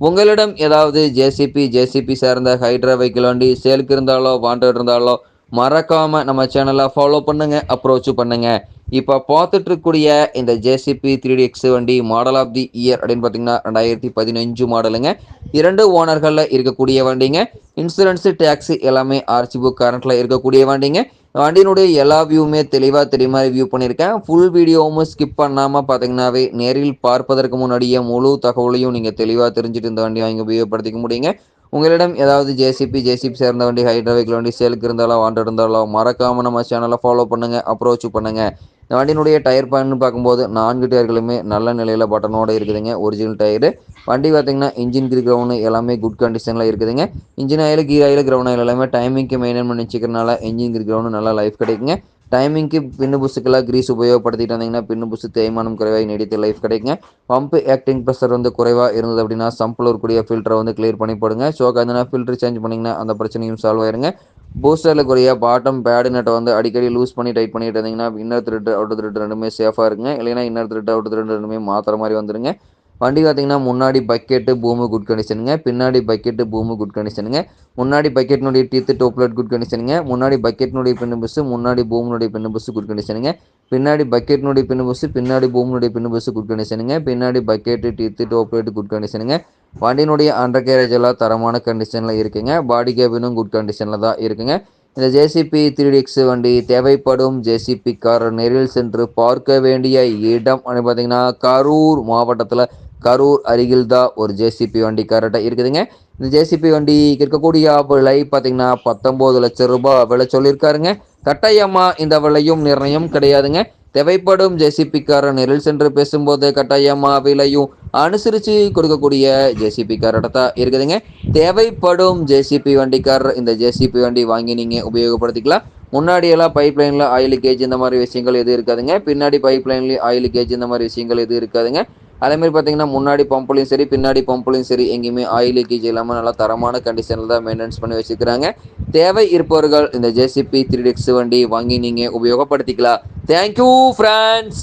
உங்களிடம் ஏதாவது JCB JCB சார்ந்த ஹைட்ரா வெஹிக்கிள் வண்டி சேலுக்கு இருந்தாலோ வாண்டட் இருந்தாலோ மறக்காமல் நம்ம சேனலை ஃபாலோ பண்ணுங்கள் அப்ரோச் பண்ணுங்கள் இப்போ பார்த்துட்டு இருக்கக்கூடிய இந்த ஜேசிபி த்ரீ டி எக்ஸ் வண்டி மாடல் ஆஃப் தி இயர் அப்படின்னு பார்த்தீங்கன்னா ரெண்டாயிரத்தி பதினஞ்சு மாடலுங்க இரண்டு ஓனர்களில் இருக்கக்கூடிய வண்டிங்க. இன்சூரன்ஸு டேக்ஸி எல்லாமே ஆர்சி புக் கரண்ட்டில் இருக்கக்கூடிய வண்டிங்க. வண்டியினுடைய எல்லா வியூவுமே தெளிவாக தெரியுமா வியூ பண்ணியிருக்கேன். ஃபுல் வீடியோவும் ஸ்கிப் பண்ணாமல் பார்த்தீங்கன்னாவே நேரில் பார்ப்பதற்கு முன்னாடியே முழு தகவலையும் நீங்கள் தெளிவாக தெரிஞ்சுட்டு இந்த வண்டி வாங்கி உபயோகப்படுத்திக்க முடியுங்க. உங்களிடம் ஏதாவது ஜேசிபி ஜேசிபி சேர்ந்த வண்டி ஹைட்ரா வெஹிக்கிள் வண்டி சேலுக்கு இருந்தாலோ வாண்டட் இருந்தாலோ மறக்காமல் நம்ம சேனலை ஃபாலோ பண்ணுங்கள் அப்ரோச் பண்ணுங்கள் இந்த வண்டியினுடைய டயர் பேன்னு பார்க்கும்போது நான்கு டயர்களுமே நல்ல நிலையில் பட்டனோடு இருக்குதுங்க. Original tyre. வண்டி பார்த்தீங்கன்னா இன்ஜின் கீர் கிரவுண்டு எல்லாமே குட் கண்டிஷனில் இருக்குதுங்க. Engine oil gear oil ground oil எல்லாமே டைமிங்க்கு மெயின்டைன் பண்ணி வச்சுக்கிறனால இன்ஜின் கிரி கிரவுண்டு நல்லா லைஃப் கிடைக்குங்க. டைமிங்க்கு பின்னு புஸுக்கெல்லாம் கிரீஸ் உபயோகப்படுத்திட்டு வந்தீங்கன்னா பின்னு புஸு தேய்மானம் குறைவாக நீடித்து லைஃப் கிடைக்குங்க. பம்ப் ஆக்டிங் ப்ரெஷர் வந்து குறைவாக இருந்தது அப்படின்னா சம்பில் இருக்கக்கூடிய ஃபில்டரை வந்து கிளியர் பண்ணி போடுங்க. ஸோ அந்த ஃபில்டர் சேஞ்ச் பண்ணிங்கன்னா அந்த பிரச்சனையும் சால்வ் ஆயிருங்க. பூஸ்டரில் கூடிய பாட்டம் பேடு நட்டை வந்து அடிக்கடி லூஸ் பண்ணி டைட் பண்ணிட்டு இருந்தீங்கன்னா இன்னர் த்ரெட் அவுட் த்ரெட் ரெண்டுமே சேஃபாக இருக்குங்க. இல்லைன்னா இன்னர் த்ரெட் அவுட் த்ரெட் ரெண்டுமே மாற்றுற மாதிரி வந்துடுங்க வண்டி பார்த்தீங்கன்னா முன்னாடி பக்கெட்டு பூமு குட் கண்டிஷனுங்க பின்னாடி பக்கெட்டு பூமு குட் கண்டிஷனுங்க முன்னாடி பக்கெட்னுடைய டீத்து டோப்லெட் குட் கண்டிஷனுங்க முன்னாடி பக்கெட்னுடைய பின்னு பஸ்ஸு முன்னாடி பூமினுடைய பின்னு பஸ்ஸு குட் கண்டிஷனுங்க பின்னாடி பக்கெட்னுடைய பின்னு பஸ்ஸு பின்னாடி பூமினுடைய பின்னு பஸ்ஸு குட் கண்டிஷனுங்க பின்னாடி பக்கெட்டு டீத்து டோப்லெட் குட் கண்டிஷனுங்க வண்டியினுடைய அண்டர் கேரேஜ் எல்லாம் தரமான கண்டிஷனில் இருக்குங்க. பாடி கேபினும் குட் கண்டிஷனில் தான் இருக்குங்க. இந்த ஜேசிபி த்ரீ எக்ஸ் வண்டி தேவைப்படும் ஜேசிபி கார் நேரில் சென்று பார்க்க வேண்டிய இடம் அப்படின்னு பார்த்தீங்கன்னா கரூர் மாவட்டத்தில் கரூர் அருகில் தான் ஒரு ஜேசிபி வண்டி கரெக்டாக இருக்குதுங்க. இந்த ஜேசிபி வண்டி இருக்கக்கூடிய விலை பார்த்தீங்கன்னா பத்தொம்போது லட்சம் ரூபாய் விலை சொல்லியிருக்காருங்க. கட்டாயமாக இந்த விலையும் நிர்ணயம் கிடையாதுங்க. தேவைப்படும் ஜேசிபிக்காரர் நேரில் சென்று பேசும்போது கட்டாயமாக விலையும் அனுசரித்து கொடுக்கக்கூடிய ஜேசிபி கார்ட்ட தான் இருக்குதுங்க. தேவைப்படும் ஜேசிபி வண்டிக்காரர் இந்த ஜேசிபி வண்டி வாங்கி நீங்கள் உபயோகப்படுத்திக்கலாம். முன்னாடி எல்லாம் பைப் லைனில் ஆயில் கேஜ் இந்த மாதிரி விஷயங்கள் எதுவும் இருக்காதுங்க. பின்னாடி பைப் லைன்லேயும் ஆயில் கேஜ் இந்த மாதிரி விஷயங்கள் எதுவும் இருக்காதுங்க. அதேமாதிரி பார்த்தீங்கன்னா முன்னாடி பம்புலையும் சரி பின்னாடி பம்புலையும் சரி எங்கேயுமே ஆயில் லீக்கேஜ் இல்லாமல் நல்லா தரமான கண்டிஷனில் தான் மெயின்டெனன்ஸ் பண்ணி வச்சுக்கிறாங்க. தேவை இருப்பவர்கள் இந்த ஜேசிபி த்ரீ டெக்ஸ் வண்டி வாங்கி நீங்கள் உபயோகப்படுத்திக்கலாம். Thank you France